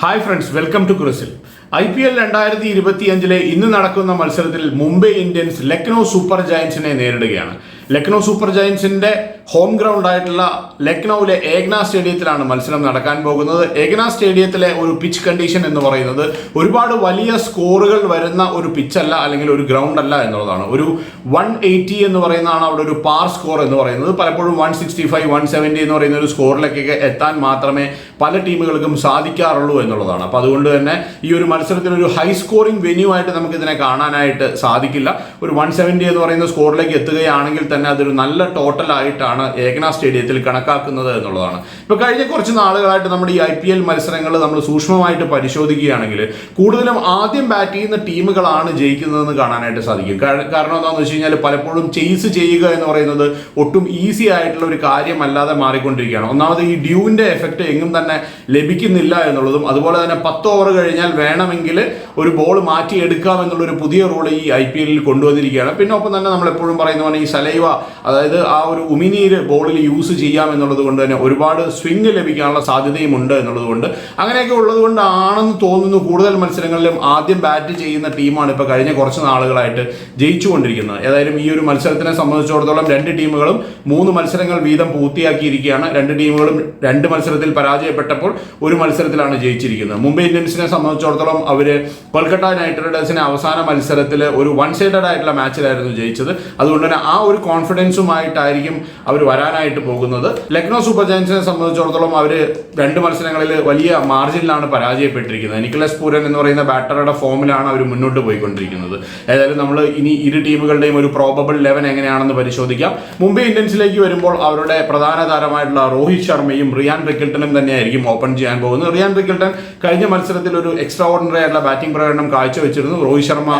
Hi friends welcome to ക്രിസിൽ I P L രണ്ടായിരത്തി ഇരുപത്തിയഞ്ചിലെ ഇന്ന് നടക്കുന്ന മത്സരത്തിൽ മുംബൈ ഇന്ത്യൻസ് ലക്നൗ സൂപ്പർ ജയൻസിനെ നേരിടുകയാണ്. ലക്നൗ സൂപ്പർ ജയൻസിന്റെ ഹോം ഗ്രൗണ്ട് ആയിട്ടുള്ള ലക്നൌവിലെ ഏഗ്ന സ്റ്റേഡിയത്തിലാണ് മത്സരം നടക്കാൻ പോകുന്നത്. ഏഗ്ന സ്റ്റേഡിയത്തിലെ ഒരു പിച്ച് കണ്ടീഷൻ എന്ന് പറയുന്നത് ഒരുപാട് വലിയ സ്കോറുകൾ വരുന്ന ഒരു പിച്ചല്ല അല്ലെങ്കിൽ ഒരു ഗ്രൗണ്ട് അല്ല എന്നുള്ളതാണ്. ഒരു വൺ എയ്റ്റി എന്ന് പറയുന്നതാണ് അവിടെ ഒരു പാർ സ്കോർ എന്ന് പറയുന്നത്. പലപ്പോഴും one sixty five one seventy എന്ന് പറയുന്ന ഒരു സ്കോറിലേക്കൊക്കെ എത്താൻ മാത്രമേ പല ടീമുകൾക്കും സാധിക്കാറുള്ളൂ എന്നുള്ളതാണ്. അപ്പോൾ അതുകൊണ്ട് തന്നെ ഈ ഒരു മത്സരത്തിൽ ഒരു ഹൈ സ്കോറിംഗ് വെന്യൂ ആയിട്ട് നമുക്ക് ഇതിനെ കാണാനായിട്ട് സാധിക്കില്ല. ഒരു വൺ സെവന്റി എന്ന് പറയുന്ന സ്കോറിലേക്ക് എത്തുകയാണെങ്കിൽ തന്നെ അതൊരു നല്ല ടോട്ടൽ ആയിട്ടാണ് ഏകന സ്റ്റേഡിയത്തിൽ കണക്കാക്കുന്നത് എന്നുള്ളതാണ്. ഇപ്പോൾ കഴിഞ്ഞ കുറച്ച് നാളുകളായിട്ട് നമ്മുടെ ഈ ഐ പി എൽ മത്സരങ്ങൾ നമ്മൾ സൂക്ഷ്മമായിട്ട് പരിശോധിക്കുകയാണെങ്കിൽ കൂടുതലും ആദ്യം ബാറ്റ് ചെയ്യുന്ന ടീമുകളാണ് ജയിക്കുന്നതെന്ന് കാണാനായിട്ട് സാധിക്കും. കാരണം എന്താണെന്ന് വെച്ച് കഴിഞ്ഞാൽ പലപ്പോഴും ചെയ്സ് ചെയ്യുക എന്ന് പറയുന്നത് ഒട്ടും ഈസി ആയിട്ടുള്ള ഒരു കാര്യമല്ലാതെ മാറിക്കൊണ്ടിരിക്കുകയാണ്. ഒന്നാമത് ഈ ഡ്യൂവിന്റെ എഫക്റ്റ് എങ്ങും തന്നെ ലഭിക്കുന്നില്ല എന്നുള്ളതും അതുപോലെ തന്നെ പത്ത് ഓവർ കഴിഞ്ഞാൽ വേണമെങ്കിൽ ഒരു ബോൾ മാറ്റിയെടുക്കാം എന്നുള്ളൊരു പുതിയ റൂൾ ഈ ഐ പി എല്ലിൽ കൊണ്ടുവന്നിരിക്കുകയാണ്. പിന്നെ ഒപ്പം തന്നെ നമ്മൾ എപ്പോഴും പറയുന്ന പോലെ ഈ സലൈവ അതായത് ആ ഒരു ഉമിനീര് ബോളിൽ യൂസ് ചെയ്യാം എന്നുള്ളത് കൊണ്ട് തന്നെ ഒരുപാട് സ്വിംഗ് ലഭിക്കാനുള്ള സാധ്യതയും ഉണ്ട് എന്നുള്ളത് കൊണ്ട്. അങ്ങനെയൊക്കെ ഉള്ളത് കൊണ്ടാണെന്ന് തോന്നുന്നു കൂടുതൽ മത്സരങ്ങളിലും ആദ്യം ബാറ്റ് ചെയ്യുന്ന ടീമാണ് ഇപ്പോൾ കഴിഞ്ഞ കുറച്ച് നാളുകളായിട്ട് ജയിച്ചുകൊണ്ടിരിക്കുന്നത്. ഏതായാലും ഈ ഒരു മത്സരത്തിനെ സംബന്ധിച്ചിടത്തോളം രണ്ട് ടീമുകളും മൂന്ന് മത്സരങ്ങൾ വീതം പൂർത്തിയാക്കിയിരിക്കുകയാണ്. രണ്ട് ടീമുകളും രണ്ട് മത്സരത്തിൽ പരാജയപ്പെട്ടപ്പോൾ ഒരു മത്സരത്തിലാണ് ജയിച്ചിരിക്കുന്നത്. മുംബൈ ഇന്ത്യൻസിനെ സംബന്ധിച്ചിടത്തോളം അവർ കൊൽക്കത്ത നൈറ്റ് റൈഡേഴ്സിനെ അവസാന മത്സരത്തിൽ ഒരു വൺ സൈഡഡ് ആയിട്ടുള്ള മാച്ചിലായിരുന്നു ജയിച്ചത്. അതുകൊണ്ട് തന്നെ ആ ഒരു കോൺഫിഡൻസുമായിട്ടായിരിക്കും അവർ വരാനായിട്ട് പോകുന്നത്. ലക്നോ സൂപ്പർ ജയൻസിനെ സംബന്ധിച്ചിടത്തോളം അവർ രണ്ട് മത്സരങ്ങളിൽ വലിയ മാർജിനിലാണ് പരാജയപ്പെട്ടിരിക്കുന്നത്. നിക്കലസ് പൂരൻ എന്ന് പറയുന്ന ബാറ്ററുടെ ഫോമിലാണ് അവർ മുന്നോട്ട് പോയിക്കൊണ്ടിരിക്കുന്നത്. ഏതായാലും നമ്മൾ ഇനി ഇരു ടീമുകളുടെയും ഒരു പ്രോബബിൾ ലെവൻ എങ്ങനെയാണെന്ന് പരിശോധിക്കാം. മുംബൈ ഇന്ത്യൻസിലേക്ക് വരുമ്പോൾ അവരുടെ പ്രധാന താരമായിട്ടുള്ള രോഹിത് ശർമ്മയും റിയാൻ റിക്കിൾട്ടനും തന്നെയായിരിക്കും ഓപ്പൺ ചെയ്യാൻ പോകുന്നത്. റിയാൻ റിക്കിൾട്ടൻ കഴിഞ്ഞ മത്സരത്തിൽ ഒരു എക്സ്ട്രാ ഓർഡിനറി ആയിട്ടുള്ള ബാറ്റിംഗ് പ്രകടനം കാഴ്ചവെച്ചിരുന്നു. രോഹിത് ശർമ്മ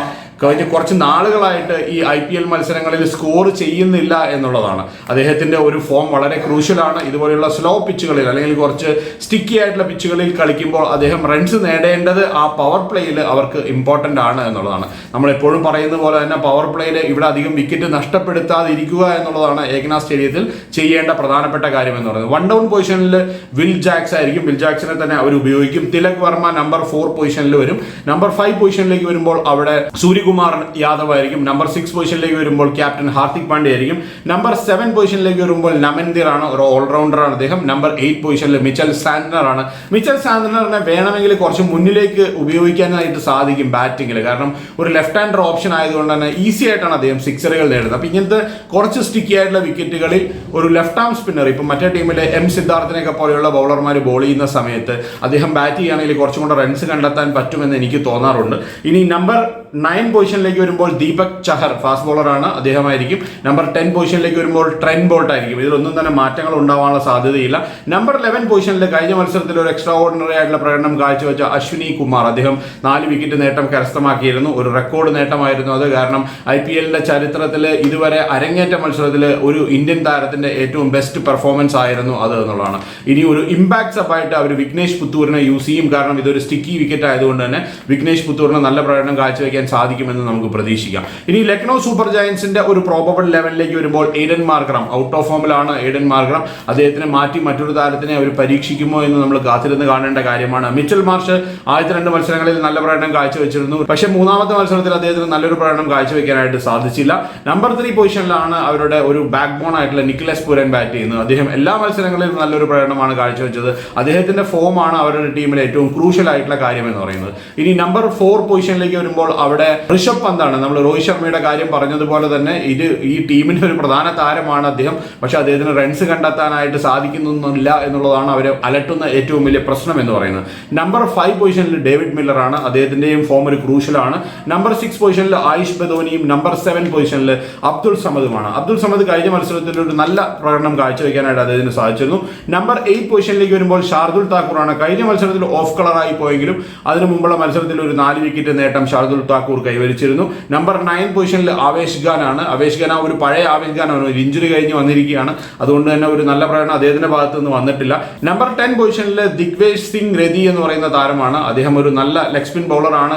കഴിഞ്ഞ കുറച്ച് നാളുകളായിട്ട് ഈ ഐ പി എൽ മത്സരങ്ങളിൽ സ്കോർ ചെയ്യുന്നില്ല എന്നുള്ളതാണ്. അദ്ദേഹത്തിന്റെ ഒരു ഫോം വളരെ ക്രൂഷ്യലാണ്. ഇതുപോലെയുള്ള സ്ലോ പിച്ചുകളിൽ അല്ലെങ്കിൽ കുറച്ച് സ്റ്റിക്കി ആയിട്ടുള്ള പിച്ചുകളിൽ കളിക്കുമ്പോൾ അദ്ദേഹം റൺസ് നേടേണ്ടത് ആ പവർ പ്ലേയിൽ അവർക്ക് ഇമ്പോർട്ടന്റ് ആണ് എന്നുള്ളതാണ്. നമ്മൾ എപ്പോഴും പറയുന്ന പോലെ തന്നെ പവർ പ്ലേയിൽ ഇവിടെ അധികം വിക്കറ്റ് നഷ്ടപ്പെടുത്താതിരിക്കുക എന്നുള്ളതാണ് ഏകനാഥ് സ്റ്റേഡിയത്തിൽ ചെയ്യേണ്ട പ്രധാനപ്പെട്ട കാര്യം എന്ന് പറയുന്നത്. വൺ ഡൗൺ പൊസിഷനിൽ വിൽ ജാക്സ് ആയിരിക്കും. വിൽ ജാക്സിനെ തന്നെ അവർ ഉപയോഗിക്കും. തിലക് വർമ്മ നമ്പർ ഫോർ പൊസിഷനിൽ വരും. നമ്പർ ഫൈവ് പൊസിഷനിലേക്ക് വരുമ്പോൾ അവിടെ സൂര്യകുമാർ യാദവ് ആയിരിക്കും നമ്പർ സിക്സ് പൊസിഷനിലേക്ക് വരുമ്പോൾ ക്യാപ്റ്റൻ ഹാർദിക് പാണ്ഡ്യ ആയിരിക്കും. നമ്പർ സെവൻ പൊസിഷനിലേക്ക് വരുമ്പോൾ നമൻദിർ ആണ് ഒരു ഓൾറൗണ്ടർ ആണ് അദ്ദേഹം. നമ്പർ എയ്റ്റ് പൊസിഷനിൽ മിച്ചൽ സാൻഡനർ ആണ്. മിച്ചൽ സാൻഡനറിനെ വേണമെങ്കിൽ കുറച്ച് മുന്നിലേക്ക് ഉപയോഗിക്കാനായിട്ട് സാധിക്കും ബാറ്റിംഗിൽ കാരണം ഒരു ലെഫ്റ്റ് ഹാൻഡർ ഓപ്ഷൻ ആയതുകൊണ്ട് തന്നെ ഈസി ആയിട്ടാണ് അദ്ദേഹം സിക്സറുകൾ നേടുന്നത്. അപ്പം ഇങ്ങനത്തെ കുറച്ച് സ്റ്റിക്കി ആയിട്ടുള്ള വിക്കറ്റുകളിൽ ഒരു ലെഫ്റ്റ് ആം സ്പിന്നർ ഇപ്പം മറ്റേ ടീമിലെ എം സിദ്ധാർത്ഥിനെയൊക്കെ പോലെയുള്ള ബൗളർമാർ ബോൾ ചെയ്യുന്ന സമയത്ത് അദ്ദേഹം ബാറ്റ് ചെയ്യുകയാണെങ്കിൽ കുറച്ചും കൂടെ റൺസ് കണ്ടെത്താൻ പറ്റുമെന്ന് എനിക്ക് തോന്നാറുണ്ട്. ഇനി നമ്പർ നയൻ പൊസിഷനിലേക്ക് വരുമ്പോൾ ദീപക് ചഹർ ഫാസ്റ്റ് ബോളറാണ് അദ്ദേഹമായിരിക്കും. നമ്പർ ടെൻ പൊസിഷനിലേക്ക് വരുമ്പോൾ ട്രെൻ ബോൾട്ട് ആയിരിക്കും. ഇതിലൊന്നും തന്നെ മാറ്റങ്ങൾ ഉണ്ടാവാനുള്ള സാധ്യതയില്ല. നമ്പർ ലെവൻ പൊസിഷനിൽ കഴിഞ്ഞ മത്സരത്തിൽ ഒരു എക്സ്ട്രാ ഓർഡിനറി ആയിട്ടുള്ള പ്രകടനം കാഴ്ചവെച്ച അശ്വിനി കുമാർ. അദ്ദേഹം നാല് വിക്കറ്റ് നേട്ടം കരസ്ഥമാക്കിയിരുന്നു. ഒരു റെക്കോർഡ് നേട്ടമായിരുന്നു അത്. കാരണം ഐ പി എല്ലിന്റെ ചരിത്രത്തിൽ ഇതുവരെ അരങ്ങേറ്റ മത്സരത്തിൽ ഒരു ഇന്ത്യൻ താരത്തിന്റെ ഏറ്റവും ബെസ്റ്റ് പെർഫോമൻസ് ആയിരുന്നു അത് എന്നുള്ളതാണ്. ഇനി ഒരു ഇമ്പാക്ട് സബായിട്ട് അവർ വിഘ്നേഷ് പുത്തൂരിനെ യൂസ് ചെയ്യും. കാരണം ഇതൊരു സ്റ്റിക്കി വിക്കറ്റ് ആയതുകൊണ്ട് തന്നെ വിഘ്നേഷ് പുത്തൂരിന് നല്ല പ്രകടനം കാഴ്ചവെക്കാൻ സാധിക്കുമെന്ന് നമുക്ക് പ്രതീക്ഷിക്കാം. ഇനി ലക്നൗ സൂപ്പർ ജയൻസിന്റെ ഒരു പ്രോബബിൾ ലെവലിലേക്ക് വരുമ്പോൾ എയ്ഡൻ മാർഗ്രം ഔട്ട് ഓഫ് ഫോമിലാണ് എയ്ഡൻ മാർഗ്രം അദ്ദേഹത്തിനെ മാറ്റി മറ്റൊരു താരത്തിനെ അവർ പരീക്ഷിക്കുമോ എന്ന് നമ്മൾ കാത്തിരുന്ന് കാണേണ്ട കാര്യമാണ്. മിച്ചൽ മാർഷ് ആദ്യത്തെ രണ്ട് മത്സരങ്ങളിൽ നല്ല പ്രകടനം കാഴ്ചവെച്ചിരുന്നു. പക്ഷെ മൂന്നാമത്തെ മത്സരത്തിൽ അദ്ദേഹത്തിന് നല്ലൊരു പ്രകടനം കാഴ്ചവെക്കാനായിട്ട് സാധിച്ചില്ല. നമ്പർ ത്രീ പൊസിഷനിലാണ് അവരുടെ ഒരു ബാക്ക് ബോൺ ആയിട്ടുള്ള നിക്കലസ് പുരൻ ബാറ്റ് ചെയ്യുന്നത്. അദ്ദേഹം എല്ലാ മത്സരങ്ങളിലും നല്ലൊരു പ്രകടനമാണ് കാഴ്ചവെച്ചത്. അദ്ദേഹത്തിന്റെ ഫോമാണ് അവരുടെ ടീമിലെ ഏറ്റവും ക്രൂഷ്യൽ ആയിട്ടുള്ള കാര്യം എന്ന് പറയുന്നത്. ഇനി നമ്പർ ഫോർ പൊസിഷനിലേക്ക് വരുമ്പോൾ അവിടെ ഋഷഭ് പന്താണ്. നമ്മൾ രോഹിത് ശർമ്മയുടെ കാര്യം പറഞ്ഞതുപോലെ തന്നെ ഇത് ഈ ടീമിന്റെ ഒരു പ്രധാന താരമാണ് അദ്ദേഹം. പക്ഷെ അദ്ദേഹത്തിന് റൺസ് കണ്ടെത്താനായിട്ട് സാധിക്കുന്നില്ല എന്നുള്ളതാണ് അവരെ അലട്ടുന്ന ഏറ്റവും വലിയ പ്രശ്നം എന്ന് പറയുന്നത്. നമ്പർ ഫൈവ് പൊസിഷനിൽ ഡേവിഡ് മില്ലർ ആണ്. അദ്ദേഹത്തിന്റെയും ഫോം ഒരു ക്രൂഷ്യലാണ് നമ്പർ സിക്സ് പൊസിഷനിൽ ആയുഷ് ബദോനിയും നമ്പർ സെവൻ പൊസിഷനിൽ അബ്ദുൾ സമദുമാണ്. അബ്ദുൾ സമദ് കഴിഞ്ഞ മത്സരത്തിൽ ഒരു നല്ല പ്രകടനം കാഴ്ചവെക്കാനായിട്ട് അദ്ദേഹത്തിന് സാധിച്ചിരുന്നു. നമ്പർ എയ്റ്റ് പൊസിഷനിലേക്ക് വരുമ്പോൾ ഷാർദുൽ താക്കൂറാണ്. കഴിഞ്ഞ മത്സരത്തിൽ ഓഫ് കളറായി പോയെങ്കിലും അതിനു മുമ്പുള്ള മത്സരത്തിൽ ഒരു നാല് വിക്കറ്റ് നേട്ടം ഷാർദുൽ താക്കൂർ താക്കൂർ കൈവരിച്ചിരുന്നു. നമ്പർ നയൻ പൊസിഷനിൽ ആവേശ് ഖാൻ ആണ് ആവേശ് ഖാൻ ആ ഒരു പഴയ ആവേശ് ഖാൻ ആണ് ഒരു ഇഞ്ചുറി കഴിഞ്ഞ് വന്നിരിക്കുകയാണ്. അതുകൊണ്ട് തന്നെ ഒരു നല്ല പ്രകടനം അദ്ദേഹത്തിന്റെ ഭാഗത്ത് നിന്ന് വന്നിട്ടില്ല നമ്പർ ടെൻ പൊസിഷനിൽ ദിഗ്വേജ് സിംഗ് രതി എന്ന് പറയുന്ന താരമാണ്. അദ്ദേഹം ഒരു നല്ല ലെഗ് സ്പിൻ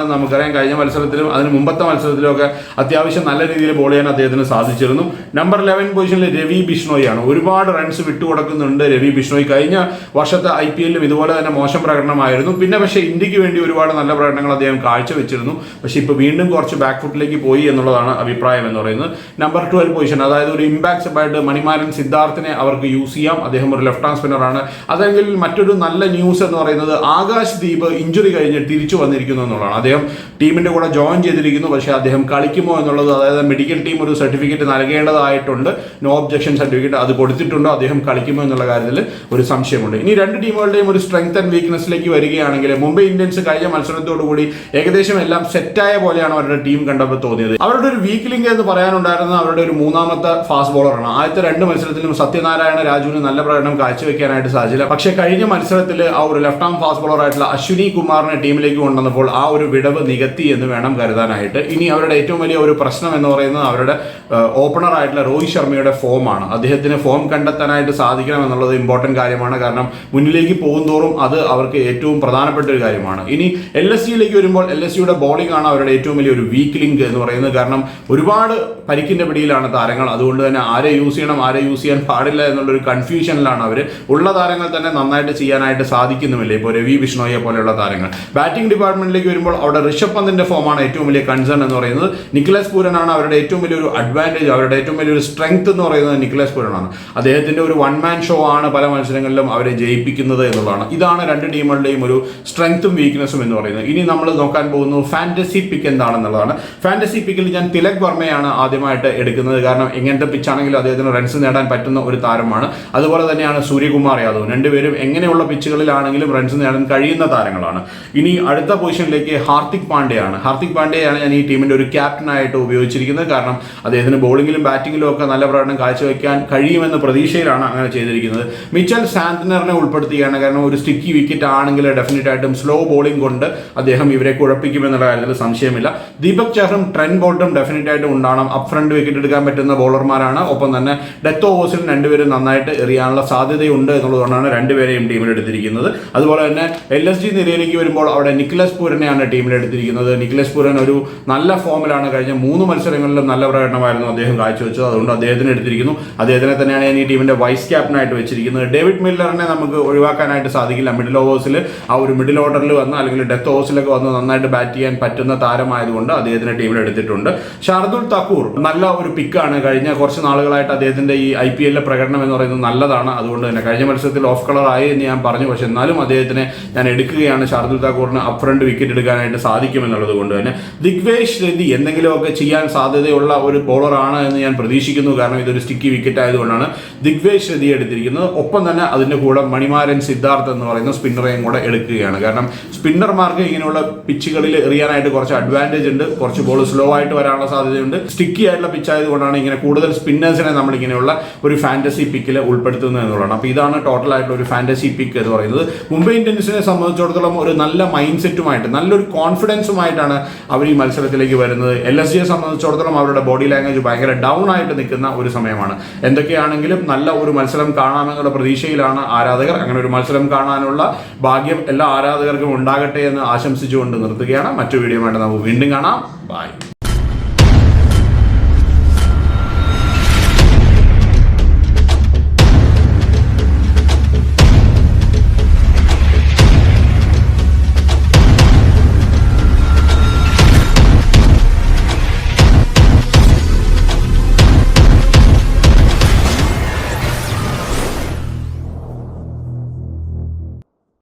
എന്ന് നമുക്കറിയാം. കഴിഞ്ഞ മത്സരത്തിലും അതിന് മുമ്പത്തെ മത്സരത്തിലും ഒക്കെ അത്യാവശ്യം നല്ല രീതിയിൽ ബോൾ ചെയ്യാൻ അദ്ദേഹത്തിന് സാധിച്ചിരുന്നു. നമ്പർ ലെവൻ പൊസിഷനിൽ രവി ബിഷ്ണോയി ആണ് ഒരുപാട് റൺസ് വിട്ടുകൊടുക്കുന്നുണ്ട് രവി ബിഷ്ണോയി. കഴിഞ്ഞ വർഷത്തെ ഐ പി എല്ലിലും ഇതുപോലെ തന്നെ മോശം പ്രകടനമായിരുന്നു. പിന്നെ പക്ഷേ ഇന്ത്യയ്ക്ക് വേണ്ടി ഒരുപാട് നല്ല പ്രകടനങ്ങൾ അദ്ദേഹം കാഴ്ചവെച്ചിരുന്നു. പക്ഷേ ഇപ്പോൾ വീണ്ടും കുറച്ച് ബാക്ക് ഫുട്ടിലേക്ക് പോയി എന്നുള്ളതാണ് അഭിപ്രായം എന്ന് പറയുന്നത്. നമ്പർ ട്വൽവ് പൊസിഷൻ അതായത് ഒരു ഇമ്പാക്ട് ആയിട്ട് മണിമാരൻ സിദ്ധാർത്ഥിനെ അവർക്ക് യൂസ് ചെയ്യാം. അദ്ദേഹം ഒരു ലെഫ്റ്റ് ഹാൻഡ് സ്പിന്നർ ആണ്. അതെങ്കിൽ മറ്റൊരു നല്ല ന്യൂസ് എന്ന് പറയുന്നത് ആകാശ് ദീപ് ഇഞ്ചുറി കഴിഞ്ഞ് തിരിച്ചു വന്നിരിക്കുന്നു എന്നുള്ളതാണ്. അദ്ദേഹം ടീമിന്റെ കൂടെ ജോയിൻ ചെയ്തിരിക്കുന്നു. പക്ഷേ അദ്ദേഹം കളിക്കുമോ എന്നുള്ളത് അതായത് മെഡിക്കൽ ടീം ഒരു സർട്ടിഫിക്കറ്റ് നൽകേണ്ടതായിട്ടുണ്ട്. നോ ഒബ്ജക്ഷൻ സർട്ടിഫിക്കറ്റ് അത് കൊടുത്തിട്ടുണ്ടോ. അദ്ദേഹം കളിക്കുമോ എന്നുള്ള കാര്യത്തിൽ ഒരു സംശയമുണ്ട്. ഇനി രണ്ട് ടീമുകളുടെയും ഒരു സ്ട്രെങ്ത് ആൻഡ് വീക്ക്നെസ്സിലേക്ക് വരികയാണെങ്കിൽ മുംബൈ ഇന്ത്യൻസ് കഴിഞ്ഞ മത്സരത്തോടു കൂടി ഏകദേശം എല്ലാം സെറ്റായ പോലെയാണ് അവരുടെ ടീം കണ്ടപ്പോൾ തോന്നിയത്. അവരുടെ ഒരു വീക്ക് ലിങ്ക് എന്ന് പറയാനുണ്ടായിരുന്നത് അവരുടെ ഒരു മൂന്നാമത്തെ ഫാസ്റ്റ് ബോളറാണ് ആദ്യത്തെ രണ്ട് മത്സരത്തിലും സത്യനാരായണ രാജുവിന് നല്ല പ്രകടനം കാഴ്ചവെക്കാനായിട്ട് സാധിച്ചില്ല. പക്ഷേ കഴിഞ്ഞ മത്സരത്തിൽ ആ ഒരു ലെഫ്റ്റ് ആം ഫാസ്റ്റ് ബോളർ ആയിട്ടുള്ള അശ്വിനി കുമാറിനെ ടീമിലേക്ക് കൊണ്ടുവന്നപ്പോൾ ആ ഒരു വിടവ് നികത്തി എന്ന് വേണം കരുതാനായിട്ട്. ഇനി അവരുടെ ഏറ്റവും വലിയ ഒരു പ്രശ്നം എന്ന് പറയുന്നത് അവരുടെ ഓപ്പണർ ആയിട്ടുള്ള രോഹിത് ശർമ്മയുടെ ഫോമാണ് അദ്ദേഹത്തിന് ഫോം കണ്ടെത്താനായിട്ട് സാധിക്കണം എന്നുള്ളത് ഇമ്പോർട്ടന്റ് കാര്യമാണ്. കാരണം മുന്നിലേക്ക് പോകുന്നതോറും അത് അവർക്ക് ഏറ്റവും പ്രധാനപ്പെട്ട ഒരു കാര്യമാണ്. ഇനി എൽ എസ് സിയിലേക്ക് വരുമ്പോൾ എൽ എസ് സിയുടെ ബോളിംഗ് ആണ് അവരുടെ ഏറ്റവും വലിയ ഒരു വീക്ക് ലിങ്ക് എന്ന് പറയുന്നത് കാരണം ഒരുപാട് പരിക്കിന്റെ പിടിയിലാണ് താരങ്ങൾ. അതുകൊണ്ട് തന്നെ ആരെ യൂസ് ചെയ്യണം ആരെ യൂസ് ചെയ്യാൻ പാടില്ല എന്നുള്ളൊരു കൺഫ്യൂഷനിലാണ് അവർ ഉള്ള താരങ്ങൾ തന്നെ നന്നായിട്ട് ചെയ്യാനായിട്ട് സാധിക്കുന്നുമില്ല. ഇപ്പോൾ രവി ബിഷ്ണോയെ പോലെയുള്ള താരങ്ങൾ. ബാറ്റിംഗ് ഡിപ്പാർട്ട്മെന്റിലേക്ക് വരുമ്പോൾ അവിടെ ഋഷഭ് പന്തിന്റെ ഫോമാണ് ഏറ്റവും വലിയ കൺസേൺ എന്ന് പറയുന്നത്. നിക്കലസ് പൂരനാണ് അവരുടെ ഏറ്റവും വലിയൊരു അഡ്വാന്റേജ് അവരുടെ ഏറ്റവും വലിയൊരു സ്ട്രെങ്ത് എന്ന് പറയുന്നത് നിക്കലസ് പൂരനാണ് അദ്ദേഹത്തിന്റെ ഒരു വൺ മാൻ ഷോ ആണ് പല മത്സരങ്ങളിലും അവരെ ജയിപ്പിക്കുന്നത് എന്നുള്ളതാണ്. ഇതാണ് രണ്ട് ടീമുകളുടെയും ഒരു സ്ട്രെങ്ത്തും വീക്ക്നെസ്സും എന്ന് പറയുന്നത്. ഇനി നമ്മൾ നോക്കാൻ പോകുന്നു ഫാന്റസി പിക്ക് എന്താണെന്നുള്ളതാണ്. ഫാന്റസി പിക്കിൽ ഞാൻ തിലക് വർമ്മയാണ് ആദ്യമായിട്ട് എടുക്കുന്നത്. കാരണം എങ്ങനത്തെ പിച്ചാണെങ്കിലും അദ്ദേഹത്തിന് റൺസ് നേടാൻ പറ്റുന്ന ഒരു താരമാണ്. അതുപോലെ തന്നെയാണ് സൂര്യകുമാർ യാദവ്. രണ്ടുപേരും എങ്ങനെയുള്ള പിച്ചുകളിലാണെങ്കിലും റൺസ് നേടാൻ കഴിയുന്ന താരങ്ങളാണ്. ഇനി അടുത്ത പൊസിഷനിലേക്ക് ഹാർദിക് പാണ്ഡെയാണ് ഹാർദിക് പാണ്ഡെയാണ് ഞാൻ ഈ ടീമിന്റെ ഒരു ക്യാപ്റ്റനായിട്ട് ഉപയോഗിച്ചിരിക്കുന്നത്. കാരണം അദ്ദേഹത്തിന് ബോളിങ്ങിലും ബാറ്റിങ്ങിലും ഒക്കെ നല്ല പ്രകടനം കാഴ്ചവെക്കാൻ കഴിയുമെന്ന പ്രതീക്ഷയിലാണ് അങ്ങനെ ചെയ്തിരിക്കുന്നത്. മിച്ചൽ സാന്ത്നറിനെ ഉൾപ്പെടുത്തുകയാണ്. കാരണം ഒരു സ്റ്റിക്കി വിക്കറ്റ് ആണെങ്കിൽ ഡെഫിനറ്റ് ആയിട്ടും സ്ലോ ബോളിംഗ് കൊണ്ട് അദ്ദേഹം ഇവരെ കുഴപ്പിക്കുമെന്നുള്ള കാര്യത്തിൽ സംശയമില്ല. ദീപക് ചഹറും ട്രെൻ ബോൾട്ടും ഡെഫിനറ്റ് ആയിട്ടും ഉണ്ടാവണം. അപ് ഫ്രണ്ട് വിക്കറ്റ് എടുക്കാൻ പറ്റുന്ന ബോളർമാരാണ് ഒപ്പം തന്നെ ഡെത്ത് ഓവേഴ്സിൽ രണ്ടുപേരും നന്നായിട്ട് എറിയാനുള്ള സാധ്യതയുണ്ട് എന്നുള്ളതുകൊണ്ടാണ് രണ്ടുപേരെയും ടീമിലെടുത്തിരിക്കുന്നത് അതുപോലെ തന്നെ എൽ എസ് ജി നിരയിലേക്ക് വരുമ്പോൾ അവിടെ നിക്കിലസ് പൂരനെയാണ് ടീമിലെടുത്തിരിക്കുന്നത് നിക്കലസ് പൂരൻ ഒരു നല്ല ഫോമിലാണ്. കഴിഞ്ഞ മൂന്ന് മത്സരങ്ങളിലും നല്ല പ്രകടനമായിരുന്നു അദ്ദേഹം കാഴ്ചവെച്ചത്. അതുകൊണ്ട് അദ്ദേഹത്തിന് എടുത്തിരിക്കുന്നു. അദ്ദേഹത്തിനെ തന്നെയാണ് ഞാൻ ഈ ടീമിന്റെ വൈസ് ക്യാപ്റ്റനായിട്ട് വെച്ചിരിക്കുന്നത്. ഡേവിഡ് മില്ലറിനെ നമുക്ക് ഒഴിവാക്കാനായിട്ട് സാധിക്കില്ല. മിഡിൽ ഓവേഴ്സിൽ ആ ഒരു മിഡിൽ ഓർഡറിൽ വന്ന് അല്ലെങ്കിൽ ഡെത്ത് ഓവേഴ്സിലൊക്കെ വന്ന് നന്നായിട്ട് ബാറ്റ് ചെയ്യാൻ പറ്റുന്ന താരമായതുകൊണ്ട് അദ്ദേഹത്തിന്റെ ടീമിൽ എടുത്തിട്ടുണ്ട്. ഷാർദുൽ തക്കൂർ നല്ല ഒരു പിക്കാണ് കഴിഞ്ഞ കുറച്ച് നാളുകളായിട്ട് അദ്ദേഹത്തിന്റെ ഈ ഐ പി എല്ലിലെ പ്രകടനം എന്ന് പറയുന്നത് നല്ലതാണ്. അതുകൊണ്ട് തന്നെ കഴിഞ്ഞ മത്സരത്തിൽ ഓഫ് കളർ ആയി എന്ന് ഞാൻ പറഞ്ഞു. പക്ഷെ എന്നാലും അദ്ദേഹത്തിനെ ഞാൻ എടുക്കുകയാണ് ഷാർദുൽ താക്കൂറിന് അപ്പ് ഫ്രണ്ട് വിക്കറ്റ് എടുക്കാനായിട്ട് സാധിക്കുമെന്നുള്ളത് കൊണ്ട് തന്നെ. ദിഗ്വേഷ് രതി എന്തെങ്കിലുമൊക്കെ ചെയ്യാൻ സാധ്യതയുള്ള ഒരു ബോളർ ആണ് എന്ന് ഞാൻ പ്രതീക്ഷിക്കുന്നു. കാരണം ഇതൊരു സ്റ്റിക്കി വിക്കറ്റ് ആയതുകൊണ്ടാണ് ദിഗ്വേഷ് രതി എടുത്തിരിക്കുന്നത്. ഒപ്പം തന്നെ അതിന്റെ കൂടെ മണിമാരൻ സിദ്ധാർത്ഥ് എന്ന് പറയുന്ന സ്പിന്നറെയും കൂടെ എടുക്കുകയാണ്. കാരണം സ്പിന്നർമാർക്ക് ഇങ്ങനെയുള്ള പിച്ചുകളിൽ എറിയാനായിട്ട് കുറച്ച് അഡ്വാന്റേജ് ഉണ്ട്. കുറച്ച് ബോൾ സ്ലോ ആയിട്ട് വരാനുള്ള സാധ്യതയുണ്ട്. സ്റ്റിക്കി ആയിട്ടുള്ള പിച്ച് ആയതുകൊണ്ടാണ് ഇങ്ങനെ കൂടുതൽ സ്പിന്നേഴ്സിനെ നമ്മൾ ഇങ്ങനെയുള്ള ഒരു ഫാന്റസി പിക്കിൽ ഉൾപ്പെടുത്തുന്നത് എന്നുള്ളതാണ്. അപ്പോൾ ഇതാണ് ടോട്ടൽ ആയിട്ടുള്ള ഒരു ഫാന്റസി പിക്ക് എന്ന് പറയുന്നത്. മുംബൈ ഇന്ത്യൻസിനെ സംബന്ധിച്ചിടത്തോളം ഒരു നല്ല മൈൻഡ് സെറ്റുമായിട്ട് നല്ലൊരു കോൺഫിഡൻസുമായിട്ടാണ് അവർ ഈ മത്സരത്തിലേക്ക് വരുന്നത്. എൽ എസ് ജിയെ സംബന്ധിച്ചിടത്തോളം അവരുടെ ബോഡി ലാംഗ്വേജ് ഭയങ്കര ഡൗൺ ആയിട്ട് നിൽക്കുന്ന ഒരു സമയമാണ്. എന്തൊക്കെയാണെങ്കിലും നല്ല ഒരു മത്സരം കാണാമെന്നുള്ള പ്രതീക്ഷയിലാണ് ആരാധകർ. അങ്ങനെ ഒരു മത്സരം കാണാനുള്ള ഭാഗ്യം എല്ലാ ആരാധകർക്കും ഉണ്ടാകട്ടെ എന്ന് ആശംസിച്ചുകൊണ്ട് നിർത്തുകയാണ്. മറ്റു വീഡിയോ നമുക്ക് വീണ്ടും കാണാം. ബൈ